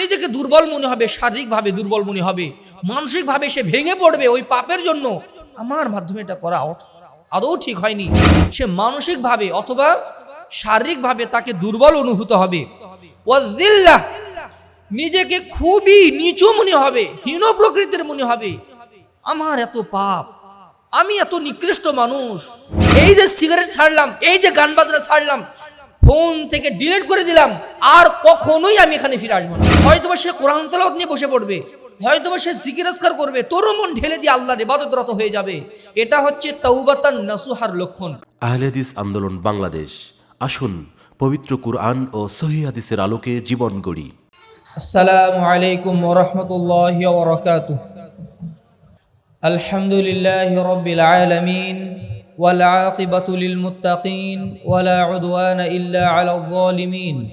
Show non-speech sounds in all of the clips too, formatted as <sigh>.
নিজেকে দুর্বল মনে হবে, শারীরিকভাবে দুর্বল মনে হবে, মানসিকভাবে সে ভেঙে পড়বে ওই পাপের জন্য। আমার মাধ্যমে এটা করা আদৌ ঠিক হয়নি। সে মানসিকভাবে অথবা শারীরিকভাবে তাকে দুর্বল অনুভূত হবে। ওয়াজিল্লাহ নিজেকে খুবই নিচু মনে হবে, হীন প্রকৃতির মনে হবে। আমার এত পাপ, আমি এত নিকৃষ্ট মানুষ, এই যে সিগারেট ছাড়লাম, এই যে গান বাজনা ছাড়লাম ফোন থেকে ডিলিট করে দিলাম আর কখনোই আমি এখানে ফিরে আসব না। হয়তো সে কোরআন তালাবাদ নিয়ে বসে পড়বে হয়তো সে জিজ্ঞাসকার করবে তোরও মন ঢেলে দিয়ে আল্লাহ ইবাদতরত হয়ে যাবে। এটা হচ্ছে তাওবাতান নাসুহার লক্ষণ। আহলেদিস আন্দোলন বাংলাদেশ। আসুন পবিত্র কুরআন ও সহি হাদিসের আলোকে জীবন গড়ি। আসসালামু আলাইকুম ওয়া রাহমাতুল্লাহি ওয়া বারাকাতুহু। আলহামদুলিল্লাহি রাব্বিল আলামিন। والعاقبة للمتقين ولا عدوان إلا على الظالمين.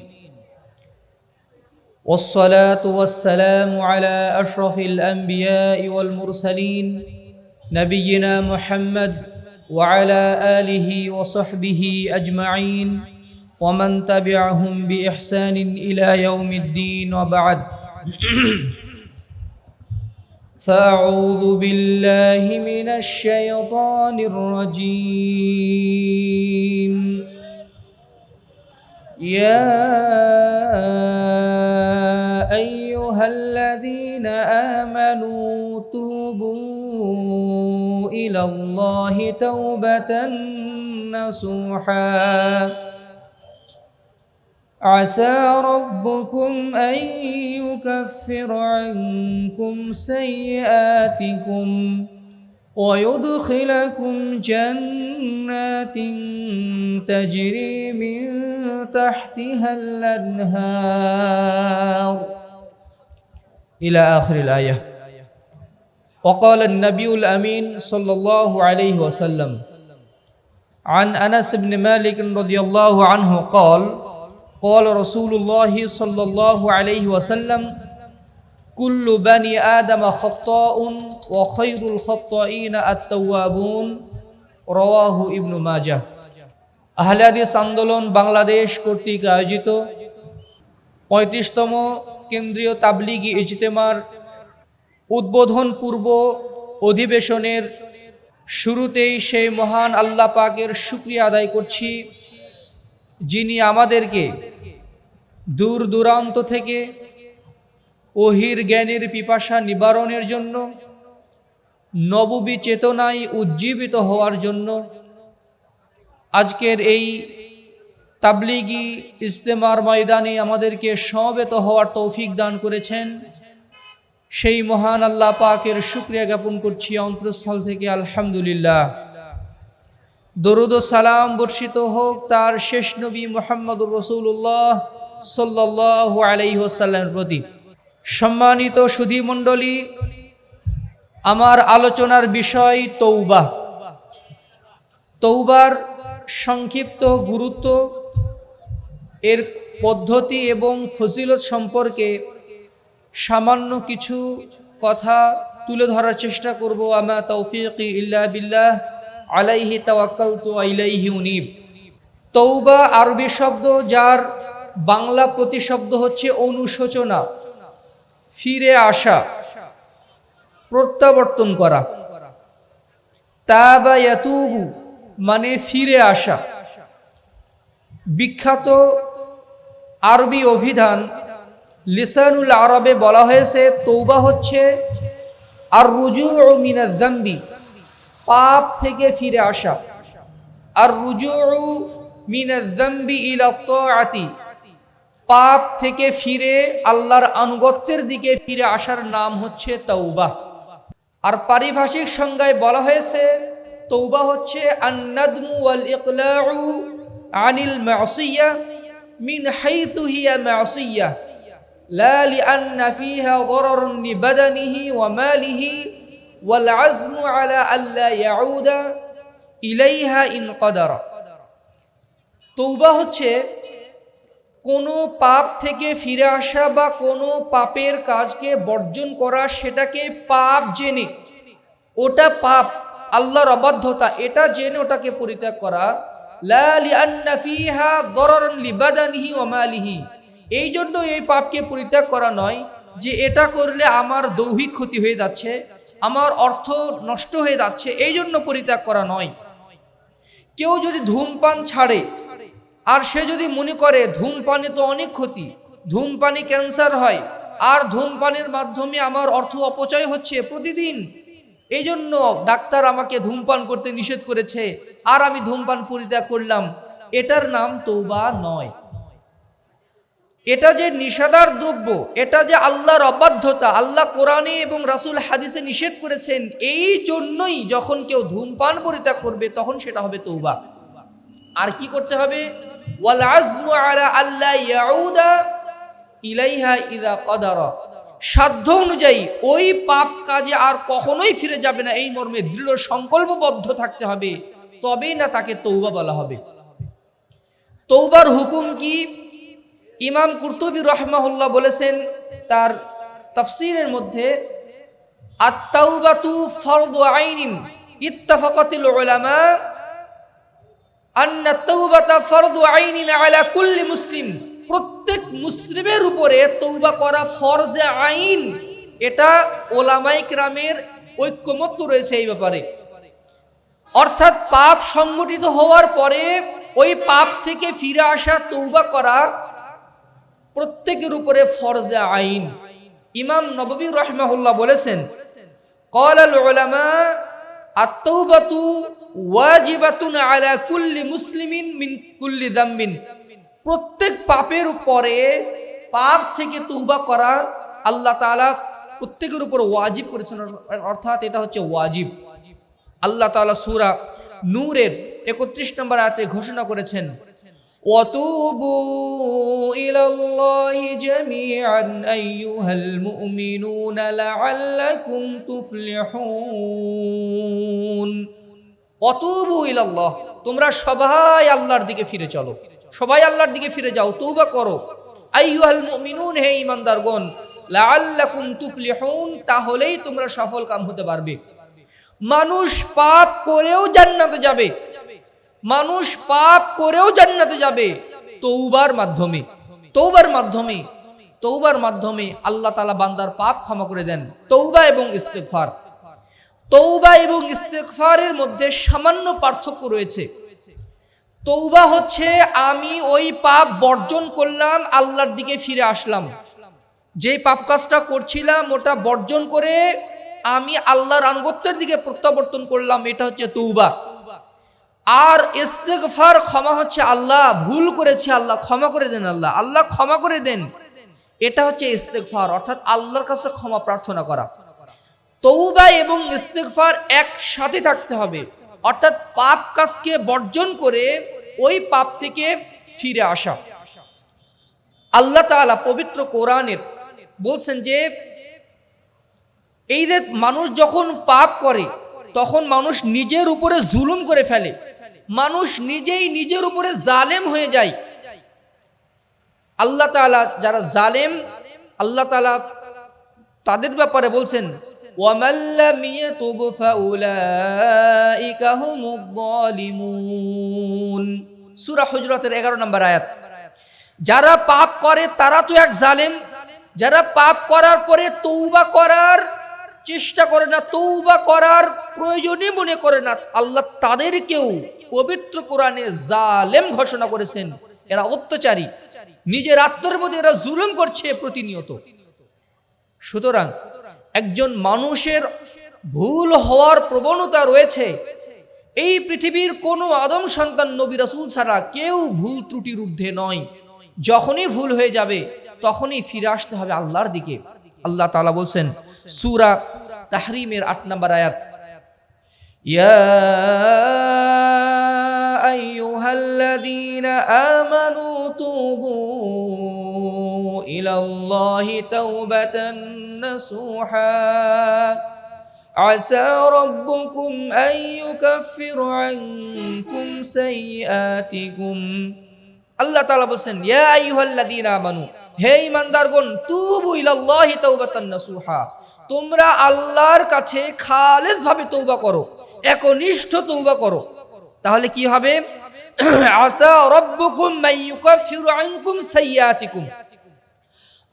والصلاة والسلام على أشرف الأنبياء والمرسلين نبينا محمد وعلى آله وصحبه أجمعين. ومن تبعهم بإحسان إلى يوم الدين وبعد. <clears throat> فأعوذ بالله من الشيطان الرجيم. يا أيها الذين آمنوا توبوا إلى الله توبة نصوحا. عسى ربكم أن يكفر عنكم سيئاتكم ويدخلكم جنات تجري من تحتها الأنهار. إلى آخر الآية. وقال النبي الأمين صلى الله عليه وسلم عن أنس بن مالك رضي الله عنه قال قال رسول الله صلى الله عليه وسلم كل بني آدم خطاء وخير الخطائين التوابون رواه ابن ماجه আহলে হাদিস আন্দোলন বাংলাদেশ কর্তৃক আয়োজিত পঁয়ত্রিশতম কেন্দ্রীয় তাবলিগি ইজতেমার উদ্বোধন পূর্ব অধিবেশনের শুরুতেই সেই মহান আল্লাহ পাকের শুক্রিয়া আদায় করছি যিনি আমাদেরকে দূর দূরান্ত থেকে ওহির জ্ঞানের পিপাসা নিবারণের জন্য নববী চেতনায় উজ্জীবিত হওয়ার জন্য আজকের এই তাবলিগি ইজতেমার ময়দানে আমাদেরকে সমবেত হওয়ার তৌফিক দান করেছেন। সেই মহান আল্লাহ পাকের শুক্রিয়া জ্ঞাপন করছি অন্তঃস্থল থেকে, আলহামদুলিল্লাহ। দরুদ সালাম বর্ষিত হোক তার শেষ নবী মোহাম্মদুর রসুল্লাহ সাল্লাহ আলাইসাল্লামের প্রতি। সম্মানিত সুধী মণ্ডলী আমার আলোচনার বিষয় তৌবা তৌবার সংক্ষিপ্ত গুরুত্ব, এর পদ্ধতি এবং ফজিলত সম্পর্কে সামান্য কিছু কথা তুলে ধরার চেষ্টা করব। আমা তৌফিক ইল্লা বিল্লাহ। আলাইহি তাওয়াক্কালতু ইলাইহি উনিব। তৌবা আরবি শব্দ যার বাংলা প্রতিশব্দ হচ্ছে অনুশোচনা, ফিরে আসা, প্রত্যাবর্তন করা। তাবা ইয়াতুবু মানে ফিরে আসা। বিখ্যাত আরবি অভিধান লিসানুল আরবে বলা হয়েছে তৌবা হচ্ছে আর রুজু ও মিনাজ্জাম্বি। পাপ থেকে ফিরে আসা। আর রুজু মিনাজ্জাম্বি ইলা তাআতি। পাপ থেকে ফিরে আল্লাহর আনুগত্যের দিকে ফিরে আসার নাম হচ্ছে তৌবা আর পারিভাষিক সংজ্ঞায় বলা হয়েছে তৌবা হচ্ছে আন্নাদমু ওয়াল ইকলাউ আনিল মাসিয়া মিন হাইতু হিয়া মাসিয়া। লা লিআন্না ফিহা গররুন লিবাদানিহি ওয়া মালিহি ওয়াল আলা আল্লাহ ইয়াউদা ইলাইহা ইন তৌবা হচ্ছে কোনো পাপ থেকে ফিরে আসা বা কোনো পাপের কাজকে বর্জন করা, সেটাকে পাপ জেনে। ওটা পাপ, আল্লাহর অবাধ্যতা, এটা জেনে ওটাকে পরিত্যাগ করা। এই জন্য এই পাপকে পরিত্যাগ করা নয় যে এটা করলে আমার দৌহিক ক্ষতি হয়ে যাচ্ছে। আমার অর্থ নষ্ট হয়ে যাচ্ছে, এই জন্য পরিত্যাগ করা নয়। কেউ যদি ধূমপান ছাড়ে, আর সে যদি মনে করে ধূমপানে তো অনেক ক্ষতি, ধূমপানে ক্যান্সার হয়, আর ধূমপানের মাধ্যমে আমার অর্থ অপচয় হচ্ছে প্রতিদিন, এই জন্য ডাক্তার আমাকে ধূমপান করতে নিষেধ করেছে, আর আমি ধূমপান পরিত্যাগ করলাম। এটার নাম তৌবা নয়। এটা যে নিষাদার দ্রব্য, এটা যে আল্লাহর অবাধ্যতা, আল্লাহ কোরআনে এবং রাসূল হাদিসে নিষেধ করেছেন, এই জন্যই যখন কেউ ধূমপান পরিত্যাগ করবে, তখন সেটা হবে তৌবা আর কি করতে হবে? ইলাইহা ইদা সাধ্য অনুযায়ী ওই পাপ কাজে আর কখনোই ফিরে যাবে না, এই মর্মে দৃঢ় সংকল্পবদ্ধ থাকতে হবে, তবেই না তাকে তৌবা বলা হবে। তৌবার হুকুম কি? ইমাম কুরতুবি রহমাহুল্লাহ বলেছেন, তার তাফসিরের মধ্যে আত্তাউবাতু ফরদু আইনিন ইত্তাফাকাতিল উলামা, আন্না তাওবাতা ফরদু আইনিন আলা কুল্লি মুসলিম, প্রত্যেক মুসলিমের উপরে তৌবা করা ফরজে আইন, এটা ওলামাই ক্রামের ঐক্যমত্য রয়েছে এই ব্যাপারে। অর্থাৎ পাপ সংগঠিত হওয়ার পরে ওই পাপ থেকে ফিরে আসা তৌবা করা প্রত্যেকের উপরে ফরজে আইন ইমাম নববী রহমাহুল্লাহ বলেছেন قال العلماء التوبة واجبة على كل مسلم من كل ذنب প্রত্যেক পাপের উপরে পাপ থেকে তৌবা করা আল্লাহ তাআলা প্রত্যেকের উপর ওয়াজিব করেছেন অর্থাৎ এটা হচ্ছে ওয়াজিব আল্লাহ তাআলা সূরা নূরের 31 নম্বর আয়াতে ঘোষণা করেছেন وتوبوا إلى الله جميعا أيها المؤمنون لعلكم تفلحون অতুবু ইলাল্লাহ তোমরা সবাই আল্লাহর দিকে ফিরে চলো সবাই আল্লাহর দিকে ফিরে যাও তৌবা করো আইয়ুহাল মুমিনুন হে ঈমানদারগণ লাআল্লাকুম তুফলিহুন তাহলেই তোমরা সফল কাম হতে পারবে মানুষ পাপ করেও জান্নাতে যাবে মানুষ পাপ করেও জান্নাতে যাবে। তৌবার মাধ্যমে। তৌবার মাধ্যমে। তৌবার মাধ্যমে আল্লাহ তালা বান্দার পাপ ক্ষমা করে দেন। তৌবা এবং ইস্তেকফার তৌবা এবং ইস্তেকফারের মধ্যে সামান্য পার্থক্য রয়েছে। তৌবা হচ্ছে, আমি ওই পাপ বর্জন করলাম, আল্লাহর দিকে ফিরে আসলাম। যে পাপ কাজটা করছিলাম, ওটা বর্জন করে আমি আল্লাহর আনুগত্যের দিকে প্রত্যাবর্তন করলাম, এটা হচ্ছে তৌবা আর ইস্তেগফার ক্ষমা হচ্ছে আল্লাহ, ভুল করেছে আল্লাহ, ক্ষমা করে দেন আল্লাহ। আল্লাহ ক্ষমা করে দেন। এটা হচ্ছে ইস্তেগফার, অর্থাৎ আল্লাহর কাছে ক্ষমা প্রার্থনা করা। তৌবা এবং ইস্তেগফার একসাথে থাকতে হবে। অর্থাৎ পাপ কাজকে বর্জন করে ওই পাপ থেকে ফিরে আসা। আল্লাহ তাআলা পবিত্র কোরআনের বলছেন যে, এই যে মানুষ যখন পাপ করে, তখন মানুষ নিজের উপরে জুলুম করে ফেলে। মানুষ নিজেই নিজের উপরে জালেম হয়ে যায়। আল্লাহ তালা যারা জালেম, আল্লাহ তালা তাদের ব্যাপারে বলছেন সুরা হজরতের এগারো নম্বর আয়াত। যারা পাপ করে তারা তো এক জালেম, যারা পাপ করার পরে তৌবা করার চেষ্টা করে না তৌবা করার প্রয়োজনই মনে করে না। আল্লাহ তাদেরকেও পবিত্র কোরআনে জালেম ঘোষণা করেছেন। এরা অত্যাচারী। নিজের আত্মার মধ্যে এরা জুলুম করছে প্রতিনিয়ত। সুতরাং একজন মানুষের ভুল হওয়ার প্রবণতা রয়েছে। এই পৃথিবীর কোনো আদম সন্তান নবী রাসূল ছাড়া কেউ ভুল ত্রুটির ঊর্ধ্বে নয়। যখনই ভুল হয়ে যাবে, তখনই ফিরে আসতে হবে আল্লাহর দিকে। আল্লাহ তাআলা বলছেন সূরা তাহরিমের আট নম্বর আয়াত ইয়া আইয়ুহাল্লাযীনা আমানু তুবু ইলাল্লাহি তাওবাতান নাসুহা عسى ربكم أن يكفر عنكم سيئاتكم আল্লাহ তাআলা বলছেন ইয়া আইয়ুহাল্লাযীনা আমানু হে ঈমানদারগণ তুবু ইলাল্লাহি তাওবাতান নাসুহা। তোমরা আল্লাহর কাছে খালেস ভাবে তৌবা করো, একনিষ্ঠ তৌবা করো। তাহলে কি হবে? আসা রব্বুকুম ইউকাফিরু আনকুম সাইয়্যাতিকুম।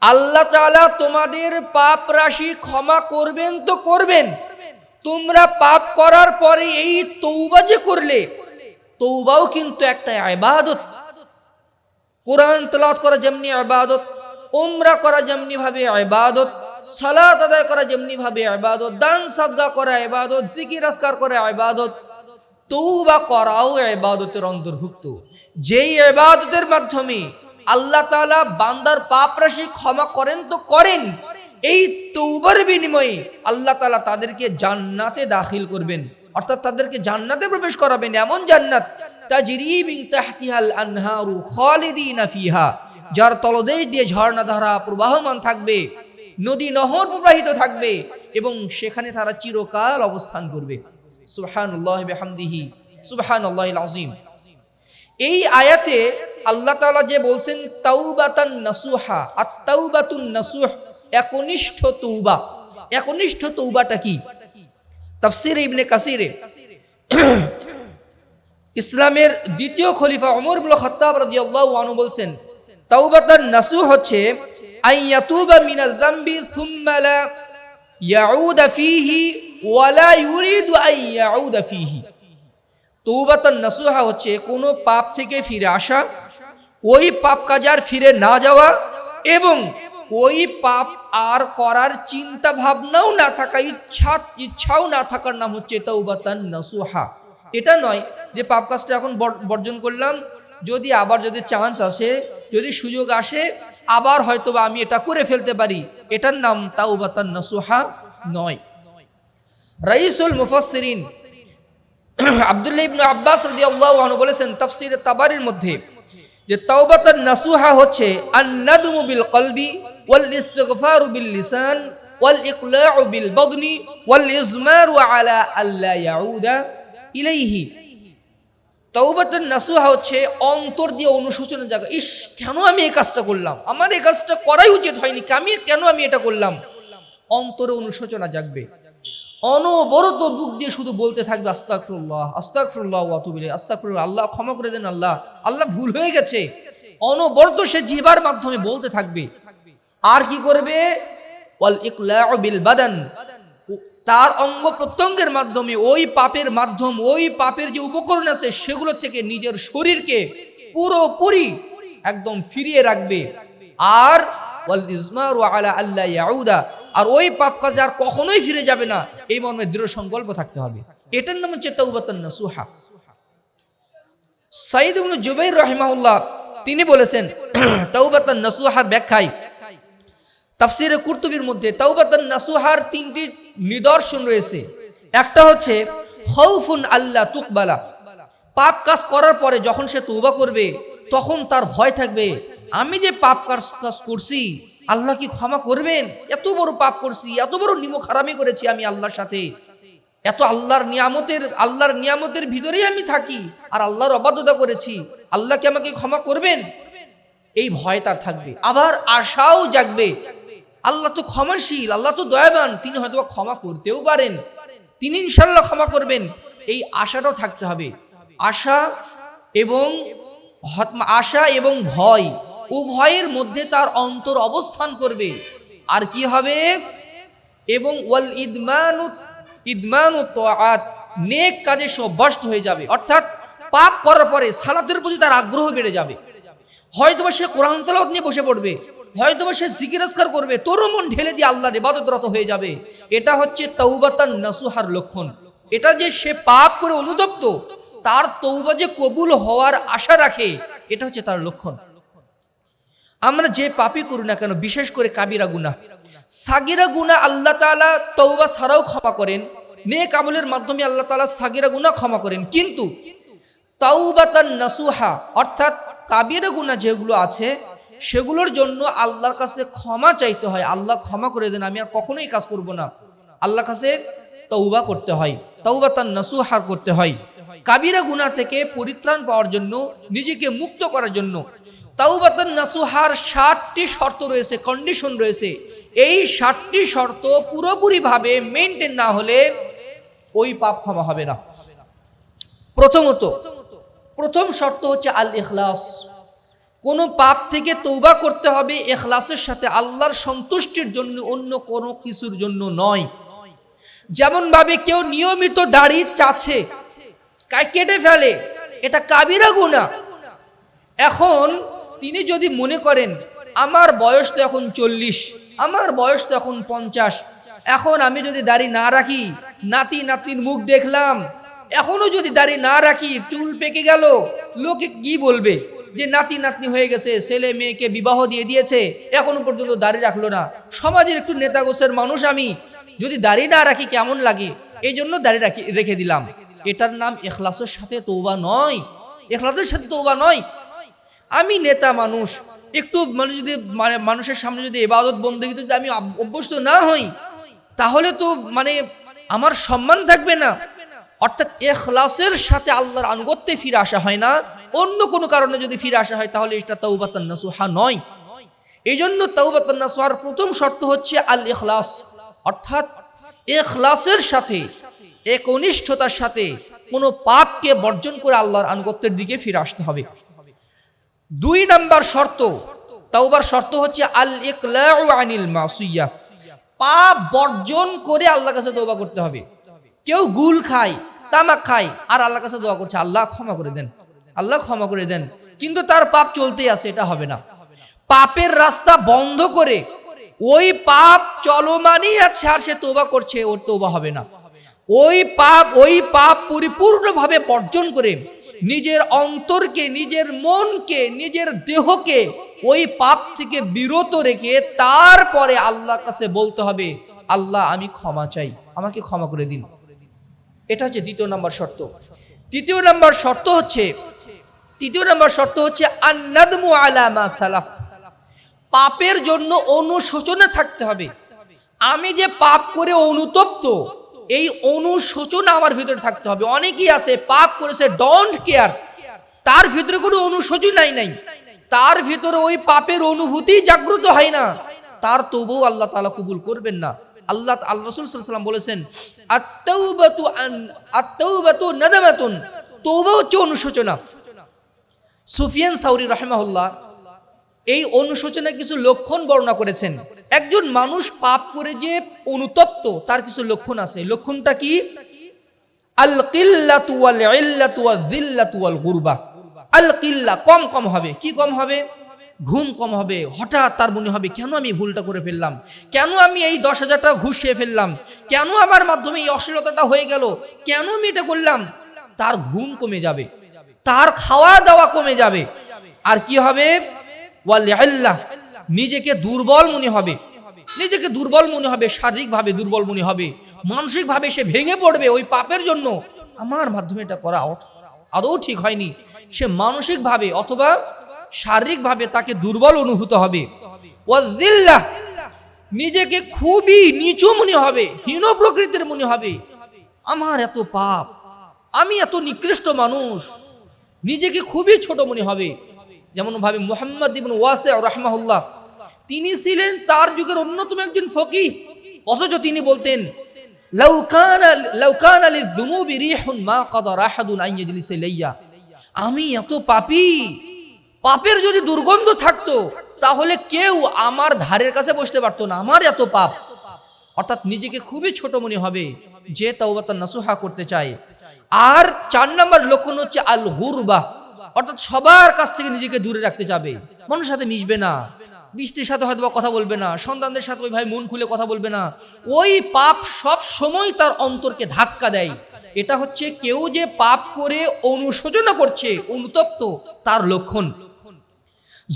আল্লাহ তাআলা তোমাদের পাপ রাশি ক্ষমা করবেন তো করবেন। তোমরা পাপ করার পরে এই তৌবা যে করলে তৌবাও কিন্তু একটা ইবাদত। কোরআন তলাত করা যেমনি ইবাদত, উমরা করা যেমনি ভাবে ইবাদত, সালাত আদায় করা যেমনি ভাবে ইবাদত, দান সাদগা করা ইবাদত, জিকির আসকার করা ইবাদত তৌবা করাও ইবাদতের অন্তর্ভুক্ত। যেই ইবাদতের মাধ্যমে আল্লাহ তাআলা বান্দার পাপ রাশি ক্ষমা করেন তো করেন, এই তৌবার বিনিময়ে আল্লাহ তাআলা তাদেরকে জান্নাতে দাখিল করবেন। অর্থাৎ তাদেরকে জান্নাতে প্রবেশ করাবেন এমন জান্নাত, তাজরি মিন তাহতিহাল আনহারু খালিদিনা ফিহা, যার তলদেশ দিয়ে ঝর্ণা ধারা প্রবাহমান থাকবে, নদী নহর প্রবাহিত থাকবে এবং সেখানে তারা চিরকাল অবস্থান করবে। সুবহানাল্লাহ বিহামদিহি, সুবহানাল্লাহিল আযীম। এই আয়াতে আল্লাহ তাআলা যে বলছেন, তাওবাতান নাসুহা আর তাওবাতুন নাসুহ, একনিষ্ঠ তৌবা একনিষ্ঠ তৌবাটা কি? তাফসিরে ইবনে কাসিরে। ইসলামের দ্বিতীয় খলিফা ওমর ইবনে খাত্তাব রাদিয়াল্লাহু আনহু বলছেন, তাওবাতান নাসু হচ্ছে, আন ইয়াতুবা মিনাল যামবি থুম্মা লা ইয়াউদা ফীহি ওয়া লা ইউরিদু আন ইয়াউদা ফীহি। তৌবাতান নাসুহা হচ্ছে, কোনো পাপ থেকে ফিরে আসা, ওই পাপ কাজ আর ফিরে না যাওয়া এবং ওই পাপ আর করার চিন্তা ভাবনাও না থাকা, ইচ্ছা, ইচ্ছাও না থাকার নাম হচ্ছে তৌবাতান নাসুহা। এটা নয় যে পাপ কাজটা এখন বর্জন করলাম, যদি আবার যদি চান্স আসে, যদি সুযোগ আসে, আবার হয়তো আমি এটা করে ফেলতে পারি। এটার নাম তাওবাতান নাসুহা নয়। রাইসুল মুফাসসিরিন আব্দুল্লাহ ইবনে আব্বাস রাদিয়াল্লাহু আনহু বলেছেন তাফসীর তাবারির মধ্যে যে তাওবাতান নাসুহা হচ্ছে আন-নাদমু বিল কলবি ওয়াল ইস্তিগফারু বিল লিসান ওয়াল ইকলাউ বিল বদনি ওয়াল ইজমারু আলা আল্লা ইয়াউদা ইলাইহি। নাসুহা হচ্ছে অন্তর দিয়ে অনুশোচনের জায়গা ইস, কেন আমি এই কাজটা করলাম? আমার এই কাজটা করাই উচিত হয়নি আমি কেন আমি এটা করলাম? অন্তরে অনুশোচনা জাগবে। অনবরত বুক দিয়ে শুধু বলতে থাকবে, আস্তাগফিরুল্লাহ আস্তাগফিরুল্লাহ ওয়া আতুবু ইলাইহি, আস্তাগফিরুল্লাহ, আল্লাহ ক্ষমা করে দেন, আল্লাহ আল্লাহ ভুল হয়ে গেছে। অনবরত সে জিবার মাধ্যমে বলতে থাকবে। আর কি করবে? বিল বাদান। তার অঙ্গ প্রত্যঙ্গের মাধ্যমে, ওই পাপের মাধ্যম, ওই পাপের যে উপকরণ আছে, সেগুলো থেকে নিজের শরীরকে পুরোপুরি একদম ফিরিয়ে রাখবে। আর ওয়াল আলা আল্লাহ আর ওই পাপ কাজে আর কখনোই ফিরে যাবে না। এই মর্মে দৃঢ় সংকল্প থাকতে হবে। এটার নাম হচ্ছে তাওবাতান নাসুহা সাইদ ইবনে জুবাইর রাহিমাহুল্লাহ, তিনি বলেছেন <clears throat> তাওবাতান নাসুহার ব্যাখ্যায় তাফসিরে কুরতুবির মধ্যে তাওবাতান নাসুহার তিনটি নিদর্শন রয়েছে। একটা হচ্ছে, খৌফুন আল্লাহ তুকবালা। পাপ কাজ করার পরে যখন সে তৌবা করবে, তখন তার ভয় থাকবে, আমি যে পাপ কাজ কাজ করছি, আল্লাহ কি ক্ষমা করবেন? এত বড় পাপ করছি, এত বড় নিমক হারামি করেছি আমি আল্লাহর সাথে। এত আল্লাহর নিয়ামতের আল্লাহর নিয়ামতের ভিতরেই আমি থাকি আর আল্লাহর অবাধ্যতা করেছি। আল্লাহ কি আমাকে ক্ষমা করবেন? এই ভয় তার থাকবে। আবার আশাও জাগবে। আল্লাহ তো ক্ষমাশীল, আল্লাহ তো দয়াবান। তিনি হয়তো ক্ষমা করতেও পারেন। তিনি ইনশাল্লাহ ক্ষমা করবেন। এই আশাটাও থাকতে হবে। আশা এবং আশা এবং ভয় উভয়ের মধ্যে তার অন্তর অবস্থান করবে। আর কি হবে? এবং ওয়াল ইদমানু ইদমানু তাআত নেক কাজে সে অভ্যস্ত হয়ে যাবে। অর্থাৎ পাপ করার পরে সালাতের প্রতি তার আগ্রহ বেড়ে যাবে। হয়তোবা সে কোরআন তেলাওয়াত নিয়ে বসে পড়বে। হয়তোবা সে জিকির আজকার করবে, তোরও মন ঢেলে দিয়ে আল্লাহর ইবাদতরত হয়ে যাবে। এটা হচ্ছে তৌবাতান নাসুহার লক্ষণ। এটা যে সে পাপ করে অনুতপ্ত, তার তৌবা যে কবুল হওয়ার আশা রাখে, এটা হচ্ছে তার লক্ষণ। আমরা যে পাপই করি না কেন, বিশেষ করে কাবিরা গুনাহ। সাগিরা গুনাহ আল্লাহ তাআলা তৌবা ছাড়াও ক্ষমা করেন, নেক আমলের মাধ্যমে আল্লাহ তাআলা সাগিরা গুনাহ ক্ষমা করেন। কিন্তু তাওবাতান নাসুহা, অর্থাৎ কাবিরা গুনাহ যেগুলো আছে সেগুলোর জন্য আল্লাহর কাছে ক্ষমা চাইতে হয়। আল্লাহ ক্ষমা করে দেন, আমি আর কখনোই কাজ করব না। আল্লাহর কাছে তৌবা করতে হয় তৌবাতান নাসুহার করতে হয়। কাবিরা গুনাহ থেকে পরিত্রাণ পাওয়ার জন্য, নিজেকে মুক্ত করার জন্য। তাওবাতান নাসুহার ষাটটি শর্ত রয়েছে কন্ডিশন রয়েছে। এই ষাটটি শর্ত পুরোপুরিভাবে মেনটেন না হলে ওই পাপ ক্ষমা হবে না। প্রথমত, প্রথম শর্ত হচ্ছে আল ইখলাস কোনো পাপ থেকে তৌবা করতে হবে এখলাসের সাথে আল্লাহর সন্তুষ্টির জন্য, অন্য কোনো কিছুর জন্য নয়। যেমন ভাবে কেউ নিয়মিত দাড়ি কাই কেটে ফেলে, এটা কাবিরা গুণা এখন তিনি যদি মনে করেন, আমার বয়স তো এখন চল্লিশ, আমার বয়স তো এখন পঞ্চাশ, এখন আমি যদি দাড়ি না রাখি, নাতি নাতির মুখ দেখলাম, এখনও যদি দাড়ি না রাখি, চুল পেকে গেল, লোকে কি বলবে? যে নাতি নাতনি হয়ে গেছে, ছেলে মেয়েকে বিবাহ দিয়ে দিয়েছে, এখনও পর্যন্ত দাড়ি রাখল না। সমাজের একটু নেতা গোছের মানুষ আমি, যদি দাড়ি না রাখি কেমন লাগে? এই জন্য দাড়ি রাখি, রেখে দিলাম। এটার নাম এখলাসের সাথে তৌবা নয়। এখলাসের সাথে তৌবা নয়। আমি নেতা মানুষ, একটু মানে যদি মানে মানুষের সামনে যদি এবাদত বন্দী যদি আমি অভ্যস্ত না হই, তাহলে তো মানে আমার সম্মান থাকবে না। অর্থাৎ এখলাসের সাথে আল্লাহর আনুগত্যে ফিরে আসা হয় না। অন্য কোনো কারণে যদি ফিরে আসা হয়, তাহলে এটা তাওবাতান নাসুহা নয়। এই জন্য তাওবাতান নাসুহার প্রথম শর্ত হচ্ছে আল ইখলাস অর্থাৎ এখলাসের সাথে, একনিষ্ঠতার সাথে কোনো পাপকে বর্জন করে আল্লাহর আনুগত্যের দিকে ফিরে আসতে হবে। দুই নাম্বার শর্ত, তাওবার শর্ত হচ্ছে আল ইকলাউ আনিল মাসিয়া পাপ বর্জন করে আল্লাহর কাছে দোয়া করতে হবে। কেউ গুল খায় তামাক খায়। আর আল্লাহর কাছে দোয়া করছে, আল্লাহ ক্ষমা করে দেন। আল্লাহ ক্ষমা করে দেন। কিন্তু তার পাপ চলতেই আছে, এটা হবে না। পাপের রাস্তা বন্ধ করে ওই পাপ চলমানই আছে আর সে তোবা করছে, ওর তোবা হবে না। ওই পাপ ওই পাপ পরিপূর্ণভাবে বর্জন করে নিজের অন্তরকে, নিজের মনকে, নিজের দেহকে ওই পাপ থেকে বিরত রেখে তারপরে আল্লাহর কাছে বলতে হবে, আল্লাহ, আমি ক্ষমা চাই। আমাকে ক্ষমা করে দিন। এটা হচ্ছে দ্বিতীয় নাম্বার শর্ত। তৃতীয় নাম্বার শর্ত হচ্ছে তৃতীয় নাম্বার শর্ত হচ্ছে আন্নাদমু আলামা সালাফ। পাপের জন্য অনুশোচনা থাকতে হবে। আমি যে পাপ করে অনুতপ্ত, এই অনুশোচনা আমার ভিতরে থাকতে হবে। অনেকেই আছে, পাপ করেছে ডোন্ট কেয়ার তার ভিতরে কোনো অনুশোচনাই নাই। তার ভিতরে ওই পাপের অনুভূতি জাগ্রত হয় না। তার তবুও আল্লাহ তালা কবুল করবেন না। আল্লাহ আল্লাহ রসুল সাল্লাম বলেছেন আত্মাউবাতু নাদামাতুন। তৌবা হচ্ছে অনুশোচনা। সুফিয়ান সাউরি রহমাহুল্লাহ এই অনুশোচনার কিছু লক্ষণ বর্ণনা করেছেন। একজন মানুষ পাপ করে যে অনুতপ্ত, তার কিছু লক্ষণ আছে। লক্ষণটা কি? আল কিল্লাতু ওয়াল ইল্লাতু ওয়াল যিল্লাতু ওয়াল গুরবা আল কিল্লা কম কম হবে। কি কম হবে? ঘুম কম হবে, হঠাৎ তার মনে হবে, কেন আমি ভুলটা করে ফেললাম? কেন আমি এই দশ হাজার টাকা ঘুষ খেয়ে ফেললাম? কেন আমার মাধ্যমে এই অশ্লীলতাটা হয়ে গেল? কেন আমি এটা করলাম? তার ঘুম কমে যাবে, তার খাওয়া দাওয়া কমে যাবে। আর কি হবে? ওয়াল ইল্লাহ নিজেকে দুর্বল মনে হবে। নিজেকে দুর্বল মনে হবে, শারীরিকভাবে দুর্বল মনে হবে। মানসিকভাবে সে ভেঙে পড়বে ওই পাপের জন্য। আমার মাধ্যমে এটা করা আদৌ ঠিক হয়নি। সে মানসিকভাবে অথবা শারীরিকভাবে তাকে দুর্বল অনুভূত হবে। ওয়াজিল্লাহ নিজেকে খুবই নিচু মনে হবে, হীন প্রকৃতির মনে হবে। আমার এত পাপ, আমি এত নিকৃষ্ট মানুষ, নিজেকে খুবই ছোট মনে হবে। যেমন ভাবে মোহাম্মদ ইবন ওয়াসে রহমাহুল্লাহ, তিনি ছিলেন তার যুগের অন্যতম একজন ফকি অথচ তিনি বলতেন আমি এত পাপী পাপের যদি দুর্গন্ধ থাকতো, তাহলে কেউ আমার ধারের কাছে বসতে পারতো না। আমার এত পাপ। অর্থাৎ নিজেকে খুবই ছোট মনে হবে যে তাওবাতান নাসুহা করতে চায়। আর চার নম্বর লক্ষণ হচ্ছে আল গুরবা অর্থাৎ সবার কাছ থেকে নিজেকে দূরে রাখতে যাবে। মানুষের সাথে মিশবে না। বৃষ্টির সাথে হয়তো কথা বলবে না। সন্তানদের সাথে ওই ভাই মন খুলে কথা বলবে না। ওই পাপ সব সময় তার অন্তরকে ধাক্কা দেয়। এটা হচ্ছে কেউ যে পাপ করে অনুশোচনা করছে, অনুতপ্ত, তার লক্ষণ।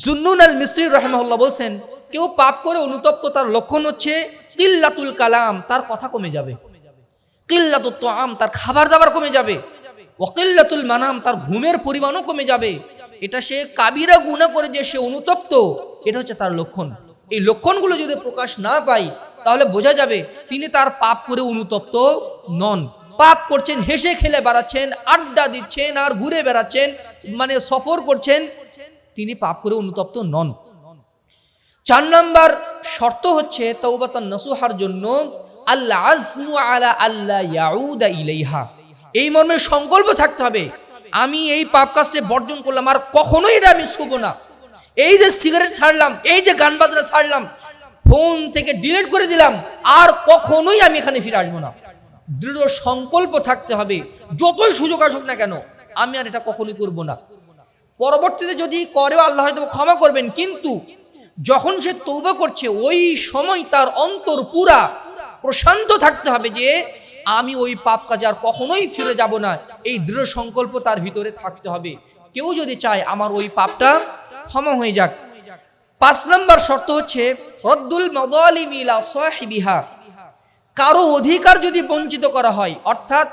জুন্নুন আল মিস্ত্রি রহমাল্লাহ বলছেন, কেউ পাপ করে অনুতপ্ত, তার লক্ষণ হচ্ছে কিল্লাতুল কালাম, তার কথা কমে যাবে। কিল্লাতুল তোয়াম তার খাবার দাবার কমে যাবে। ওকিল্লাতুল মানাম, তার ঘুমের পরিমাণও কমে যাবে। এটা সে কাবিরা গুণা করে যে সে অনুতপ্ত, এটা হচ্ছে তার লক্ষণ। এই লক্ষণগুলো যদি প্রকাশ না পাই, তাহলে বোঝা যাবে তিনি তার পাপ করে অনুতপ্ত নন। পাপ করছেন, হেসে খেলে বেড়াচ্ছেন, আড্ডা দিচ্ছেন, আর ঘুরে বেড়াচ্ছেন মানে সফর করছেন তিনি পাপ করে অনুতপ্ত নন। চার নম্বর শর্ত হচ্ছে তৌবাতান নসুহার জন্য আল্লাহ আজমু আলা আল্লাহ ইয়াউদা ইলাইহা। এই মর্মে সংকল্প থাকতে হবে, আমি এই পাপ কাজটি বর্জন করলাম আর কখনোই এটা আমি ছুব না। এই যে সিগারেট ছাড়লাম, এই যে গান বাজনা ছাড়লাম, ফোন থেকে ডিলিট করে দিলাম, আর কখনোই আমি এখানে ফিরে আসব না। দৃঢ় সংকল্প থাকতে হবে, যতই সুযোগ আসুক না কেন, আমি আর এটা কখনোই করব না। পরবর্তীতে যদি করেও আল্লাহ হয়তো ক্ষমা করবেন, কিন্তু যখন সে তৌবা করছে, ওই সময় তার অন্তর পুরা প্রশান্ত থাকতে হবে যে আমি ওই পাপ কাজে আর কখনোই ফিরে যাব না। এই দৃঢ় সংকল্প তার ভিতরে থাকতে হবে। কেউ যদি চায় আমার ওই পাপটা ক্ষমা হয়ে যাক। পাঁচ নম্বর শর্ত হচ্ছে, রদ্দুল মদালিমিলা সাহিবিহা। কারও অধিকার যদি বঞ্চিত করা হয়, অর্থাৎ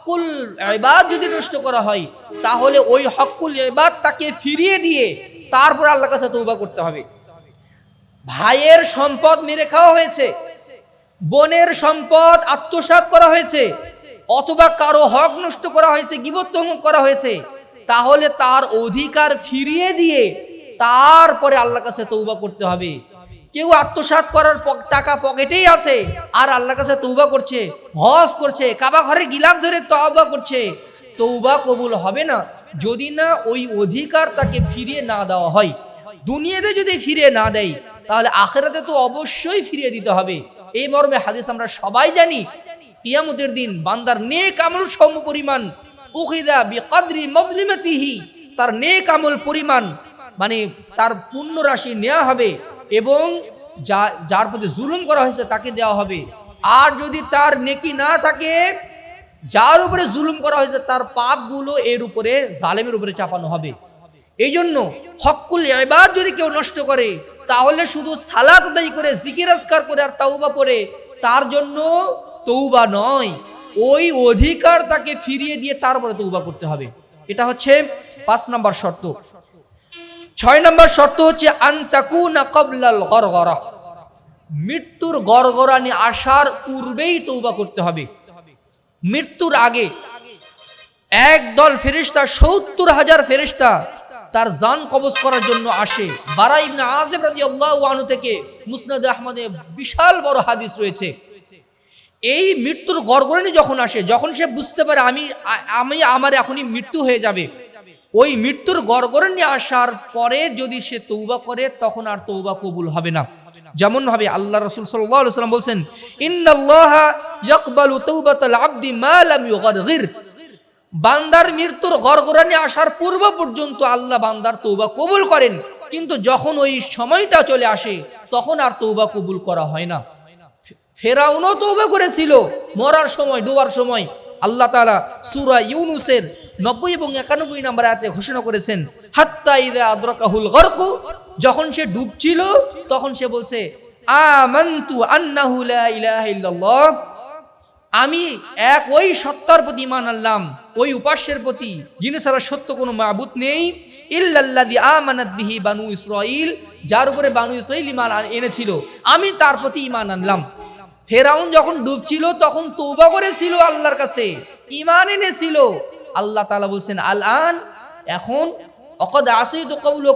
হকুল এবাদ যদি নষ্ট করা হয়, তাহলে ওই হকুল এবাদ তাকে ফিরিয়ে দিয়ে তারপর আল্লাহর কাছে তৌবা করতে হবে। ভাইয়ের সম্পদ মেরে খাওয়া হয়েছে, বোনের সম্পদ আত্মসাৎ করা হয়েছে, অথবা কারও হক নষ্ট করা হয়েছে গিবত্তম করা হয়েছে, তাহলে তার অধিকার ফিরিয়ে দিয়ে তারপরে আল্লাহর কাছে তৌবা করতে হবে। কেউ আত্মসাৎ করার টাকা পকেটেই আছে। আর আল্লাহর কাছে তৌবা করছে, হজ করছে, কাবা ঘরে গিলাফ ধরে তওবা করছে। তৌবা কবুল হবে না যদি না ওই অধিকার তাকে ফিরিয়ে না দেওয়া হয়। দুনিয়াতে যদি ফিরিয়ে না দেয়, তাহলে আখেরাতে তো অবশ্যই ফিরিয়ে দিতে হবে। এই মর্মে হাদিস আমরা সবাই জানি, কিয়ামতের দিন বান্দার নেক আমল সম পরিমাণ, উখিদা বিকদ্রি মজলিমাতিহি তার নেক আমল পরিমাণ মানে তার পুণ্য রাশি নেওয়া হবে। এবং যা, যার প্রতি জুলুম করা হয়েছে তাকে দেওয়া হবে। আর যদি তার নেকি না থাকে, যার উপরে জুলুম করা হয়েছে তার পাপগুলো এর উপরে, জালেমের উপরে চাপানো হবে। এই জন্য হকুল এবার যদি কেউ নষ্ট করে, তাহলে শুধু সালাত আদায় করে, জিকির আজকার করে আর তাওবা পরে তার জন্য তৌবা নয়। ওই অধিকার তাকে ফিরিয়ে দিয়ে তারপরে তৌবা করতে হবে। এটা হচ্ছে পাঁচ নাম্বার শর্ত। ছয় নম্বর শর্ত হচ্ছে আন্তাকুনা কবলাল মৃত্যুর গড়গড়ানি আসার পূর্বেই তৌবা করতে হবে। মৃত্যুর আগে একদল ফেরিস্তা সত্তর হাজার ফেরিস্তা তার জান কবজ করার জন্য আসে। বারা ইবনে আজেব রাদিয়াল্লাহু আনহু থেকে মুসনাদ আহমদে বিশাল বড় হাদিস রয়েছে। এই মৃত্যুর গড়গড়ানি যখন আসে, যখন সে বুঝতে পারে আমি আমি, আমার এখনই মৃত্যু হয়ে যাবে। ওই মৃত্যুর গড়গড়ানি আসার পরে যদি সে তৌবা করে, তখন আর তৌবা কবুল হবে না। যেমন ভাবে আল্লাহ রসুল সাল্লাম বলছেন বান্দার মৃত্যুর গড়গড়ানি আসার পূর্ব পর্যন্ত আল্লাহ বান্দার তৌবা কবুল করেন। কিন্তু যখন ওই সময়টা চলে আসে, তখন আর তৌবা কবুল করা হয় না। ফেরাউনও তৌবা করেছিল, মরার সময়, ডোবার সময়। আল্লাহ তাআলা সূরা ইউনুসের নব্বই এবং একানব্বই নম্বর আয়াতে ঘোষণা করেছেন, হাত্তা ইদা আদ্রাকাহুল যখন সে ডুবছিল, তখন সে বলছে, আমানতু আন্নাহু লা আমি এক ওই সত্তার প্রতি ইমান আনলাম, ওই উপাস্যের প্রতি, যিনি ছাড়া সত্য কোনো মাবুত নেই, ইল্লাল্লাযী আমানাত বিহি বানু ইসরাইল যার উপরে বানু ইসরাইল ইমান এনেছিল, আমি তার প্রতি ইমান আনলাম। ফেরাউন যখন ডুবছিল, তখন তৌবা করেছিল আল্লাহর কাছে। ইমান এনেছিল। আল্লাহ তাআলা বলছেন আল আন এখন অকদ আসি তো কবুল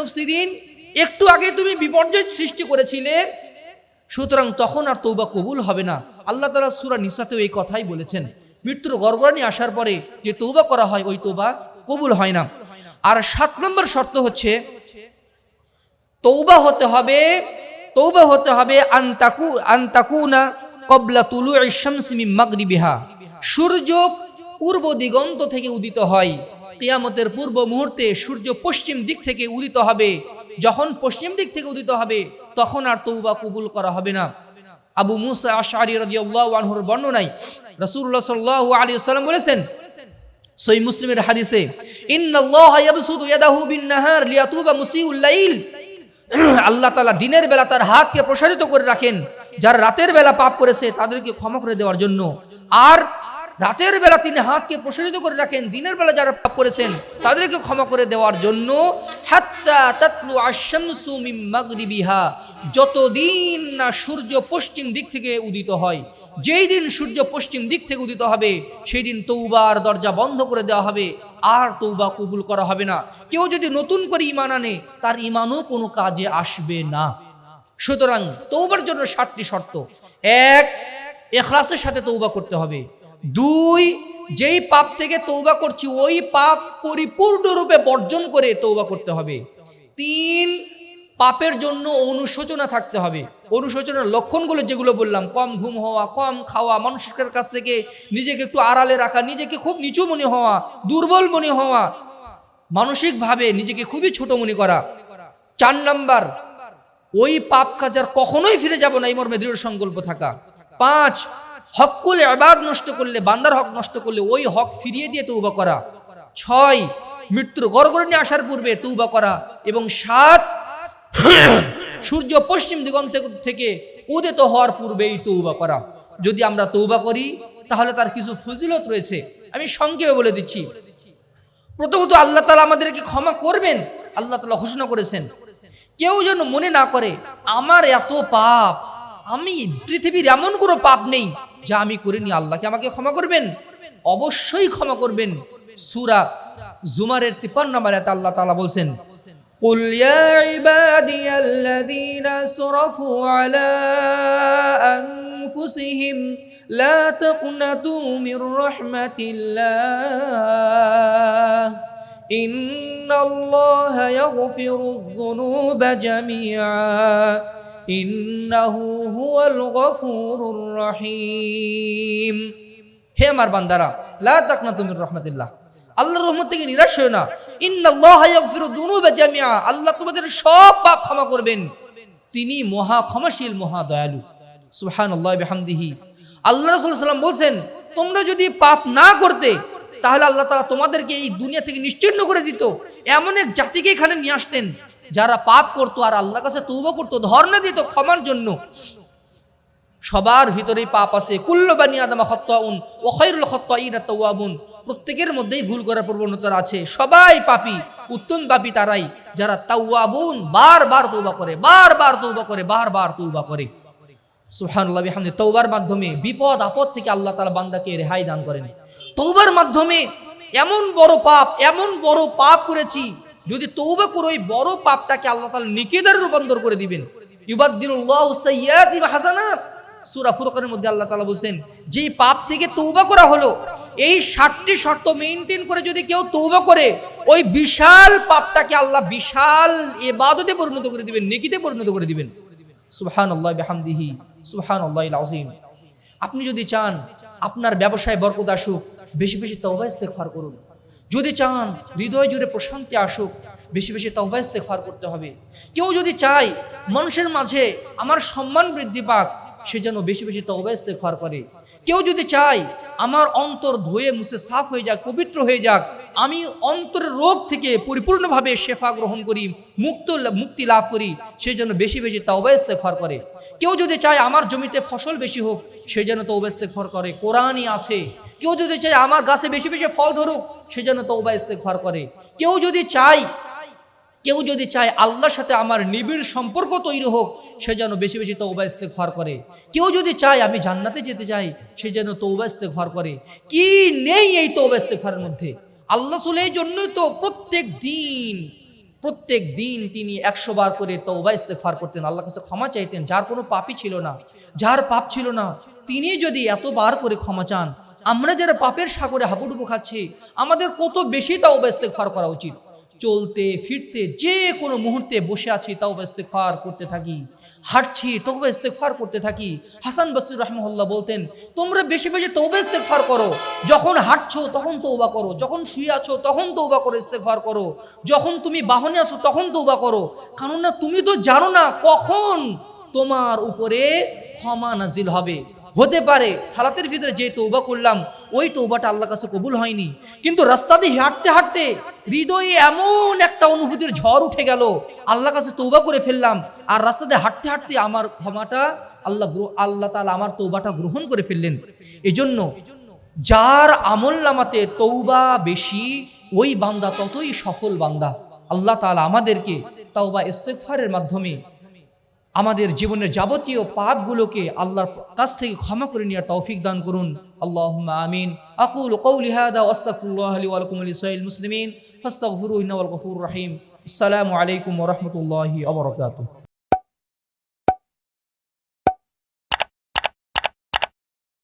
মুফসিদিন। একটু আগে তুমি বিপর্যয় সৃষ্টি করেছিলে, সুতরাং তখন আর তৌবা কবুল হবে না। আল্লাহ তালা সুরা নিসাতেও এই কথাই বলেছেন। মৃত্যুর গর্বরানি আসার পরে যে তৌবা করা হয়, ওই তৌবা কবুল হয় না। আর সাত নম্বর শর্ত হচ্ছে তৌবা হতে হবে তৌবা হতে হবে আন্তাকু আন্তাকুনা কবলা তুলু শামসিমি মাগরিবিহা। সূর্য পূর্ব দিগন্ত থেকে উদিত হয়। কিয়ামতের পূর্ব মুহূর্তে সূর্য পশ্চিম দিক থেকে উদিত হবে। যখন পশ্চিম দিক থেকে উদিত হবে, তখন আর তৌবা কবুল করা হবে না। আবু মুসা আশারি রাদিয়াল্লাহু আনহুর বর্ণনায় রাসূলুল্লাহ সাল্লাল্লাহু আলাইহি ওয়াসাল্লাম বলেছেন সই মুসলিমের হাদিসে, ইন্নাল্লাহা ইয়াবসুতু ইয়াদাহু বিন-নাহার লিয়াতুবা মুসিউল লাইল। <clears throat> আল্লাহ তালা দিনের বেলা তার হাতকে প্রসারিত করে রাখেন। যারা রাতের বেলা পাপ করেছে, তাদেরকে ক্ষমা করে দেওয়ার জন্য। আর রাতের বেলা তিনি হাতকে প্রসারিত করে রাখেন, দিনের বেলা যারা পাপ করেছেন তাদেরকে ক্ষমা করে দেওয়ার জন্য যতদিন না সূর্য পশ্চিম দিক থেকে উদিত হয়, যেই দিন সূর্য পশ্চিম দিক থেকে উদিত হবে, সেই দিন তৌবার দরজা বন্ধ করে দেওয়া হবে, আর তৌবা কবুল করা হবে না। কেউ যদি নতুন করে ইমান আনে, তার ইমানও কোনো কাজে আসবে না। সুতরাং তৌবার জন্য সাতটি শর্ত। এক, এখলাসের সাথে তৌবা করতে হবে। দুই, যেই পাপ থেকে তৌবা করছি, ওই পাপ পরিপূর্ণরূপে বর্জন করে তৌবা করতে হবে। তিন, পাপের জন্য অনুশোচনা থাকতে হবে। অনুশোচনার লক্ষণগুলো যেগুলো বললাম, কম ঘুম হওয়া, কম খাওয়া, মানুষের কাছ থেকে নিজেকে একটু আড়ালে রাখা, নিজেকে খুব নিচু মনে হওয়া, দুর্বল মনে হওয়া, মানসিকভাবে নিজেকে খুবই ছোট মনে করা। চার নাম্বার, ওই পাপ কাজ আর কখনোই ফিরে যাব না, এই মর্মে দৃঢ় সংকল্প থাকা। পাঁচ হকুল আবাদ নষ্ট করলে, বান্দার হক নষ্ট করলে, ওই হক ফিরিয়ে দিয়ে তৌবা করা। ছয়, মৃত্যুর গড়গড়নি আসার পূর্বে তৌবা করা। এবং সাত, সূর্য পশ্চিম দিগন্ত থেকে উদিত হওয়ার পূর্বেই তৌবা করা। যদি আমরা তৌবা করি, তাহলে তার কিছু ফজিলত রয়েছে। আমি সংক্ষেপে বলে দিচ্ছি। প্রথমত, আল্লাহ তালা আমাদেরকে ক্ষমা করবেন। আল্লাহ তালা ঘোষণা করেছেন, কেউ যেন মনে না করে, আমার এত পাপ, আমি পৃথিবীর এমন কোনো পাপ নেই যা আমি করিনি আল্লাহকে আমাকে ক্ষমা করবেন অবশ্যই ক্ষমা করবেন সুরা জুমারের তিপ্পান্ন নম্বর এতে আল্লাহ তালা বলছেন قل يا عبادي الذين اسرفوا على أنفسهم لا تقنطوا من رحمة الله إن الله يغفر الذنوب جميعا ইন্নাহু হুয়াল গফুরুর রহিম। হে আমার বান্দারা, লা তাকনা তুমির রহমাতিল্লাহ। আল্লাহর রহমত থেকে নিরাশ হয়ে না। ইন্নাল্লাহ ইয়াগফিরু যুনুবা জামিআ। আল্লাহ তোমাদের সব পাপ ক্ষমা করবেন। তিনি মহা ক্ষমাশীল, মহা দয়ালু। সুবহানাল্লাহ বিহামদিহি। আল্লাহ রাসূল সাল্লাম বলছেন, তোমরা যদি পাপ না করতে, তাহলে আল্লাহ তাআলা তোমাদেরকে এই দুনিয়া থেকে নিশ্চিন্ন করে দিত। এমন এক জাতিকে এখানে নিয়ে আসতেন যারা পাপ করতো আর আল্লাহর কাছে তৌবা করতো, ধর্ণা দিত ক্ষমার জন্য, সবার ভিতরেই পাপ আছে। কুল্ল বানি আদামা খত্তাউন ও খৈরুল খত্তাইনা তাওয়াবুন। প্রত্যেকের মধ্যেই ভুল করার প্রবণতা আছে। সবাই পাপী, উত্তম পাপী তারাই। যারা তাওয়াবুন, বারবার তৌবা করে, বারবার তৌবা করে, বারবার তৌবা করে। সুবহানাল্লাহ, বিহামদি তৌবার মাধ্যমে বিপদ, আপদ থেকে আল্লাহ তাআলা বান্দাকে রেহাই দান করেন। তৌবার মাধ্যমে এমন বড় পাপ, এমন বড় পাপ করেছি যদি তৌবা করে, ওই বড় পাপটাকে আল্লাহ তাআলা নিকেদারে রূপান্তর করে দিবেন। হাসানাত। সূরা ফুরকানের মধ্যে আল্লাহ তাআলা বলছেন যে পাপ থেকে তৌবা করা হলো, এই ষাটটি শর্ত মেনটেন করে যদি কেউ তৌবা করে, ওই বিশাল পাপটাকে আল্লাহ বিশাল এবাদতে পরিণত করে দিবেন, নেকিতে পরিণত করে দিবেন। সুবহান আল্লাহ বেহামদিহি সুবহান আল্লাহ আজিম আপনি যদি চান, আপনার ব্যবসায় বরকত আসুক, বেশি বেশি তওবা ইস্তেগফার করুন। যদি চান হৃদয় জুড়ে প্রশান্তি আসুক, বেশি বেশি তহবা ইস্তেফার করতে হবে। কেউ যদি চায় মানুষের মাঝে আমার সম্মান বৃদ্ধি পাক, সে যেন বেশি বেশি তহবা ইস্তেফার করে। কেউ যদি চায়, আমার অন্তর ধুয়ে মুছে সাফ হয়ে যাক, পবিত্র হয়ে যাক, আমি অন্তরের রোগ থেকে পরিপূর্ণভাবে শেফা গ্রহণ করি, মুক্ত মুক্তি লাভ করি, সে যেন বেশি বেশি তাওবা ইস্তেগফার করে। কেউ যদি চায় আমার জমিতে ফসল বেশি হোক, সে যেন তৌবা ইস্তেগফার করে। কোরআনই আছে। কেউ যদি চায় আমার গাছে বেশি বেশি ফল ধরুক, সে যেন তৌবা ইস্তেগফার করে। কেউ যদি চায়, কেউ যদি চায় আল্লাহর সাথে আমার নিবিড় সম্পর্ক তৈরি হোক সে যেন বেশি বেশি তৌবা ইস্তেগফার করে। কেউ যদি চায় আমি জান্নাতে যেতে চাই, সে যেন তৌবা ইস্তেগফার করে। কি নেই এই তৌবা ইস্তেগফারের মধ্যে? আল্লাহ সুল এই জন্যই তো প্রত্যেক দিন প্রত্যেক দিন তিনি একশো বার করে তৌবা ইস্তেগফার করতেন। আল্লাহর কাছে ক্ষমা চাইতেন, যার কোনো পাপই ছিল না। যার পাপ ছিল না, তিনি যদি এতবার করে ক্ষমা চান, আমরা যারা পাপের সাগরে হাবুডুবু খাচ্ছি, আমাদের কত বেশি তৌবা ইস্তেগফার করা উচিত? চলতে, ফিরতে, যে কোনো মুহূর্তে বসে আছি তাও ইস্তেকফার করতে থাকি। হাঁটছি তৌবা ইস্তেকফার করতে থাকি। হাসান বসির রহমল্লাহ বলতেন, তোমরা বেশি বেশি তৌবা ইস্তেকফার করো। যখন হাঁটছো, তখন তৌবা করো। যখন শুয়ে আছো, তখন তৌবা করো ইস্তেকফার করো। যখন তুমি বাহনে আছো, তখন তৌবা করো। কারণ না তুমি তো জানো না কখন তোমার উপরে ক্ষমা নাজিল হবে। হতে পারে, সালাতের ভিতরে যে তৌবা করলাম, ওই তৌবাটা আল্লাহর কাছে কবুল হয়নি। কিন্তু রাস্তা দিয়ে হাঁটতে হাঁটতে হৃদয়ে এমন একটা অনুভূতির ঝড় উঠে গেল, আল্লাহর কাছে তৌবা করে ফেললাম, আর রাস্তা দিয়ে হাঁটতে হাঁটতে আমার ক্ষমাটা আল্লাহ আল্লাহ তালা আমার তৌবাটা গ্রহণ করে ফেললেন। এজন্য যার আমল নামাতে তৌবা বেশি, ওই বান্দা ততই সফল বান্দা। আল্লাহ তাআলা আমাদেরকে তৌবা ইস্তেগফারের মাধ্যমে আমাদের জীবনের যাবতীয় পাপগুলোকে আল্লাহর কাছ থেকে ক্ষমা করে নেওয়ার তৌফিক দান করুন। আল্লাহ আমিন। আকুল কৌলি হাদা ওয়াস্তাগফিরুল্লাহ লি ওয়া লাকুম ওয়া মুসলিমিন। ফাস্তাগফিরুহু ইন্নাহু আল গফুরুর রহিম। আসসালামু আলাইকুম ওয়া রাহমাতুল্লাহি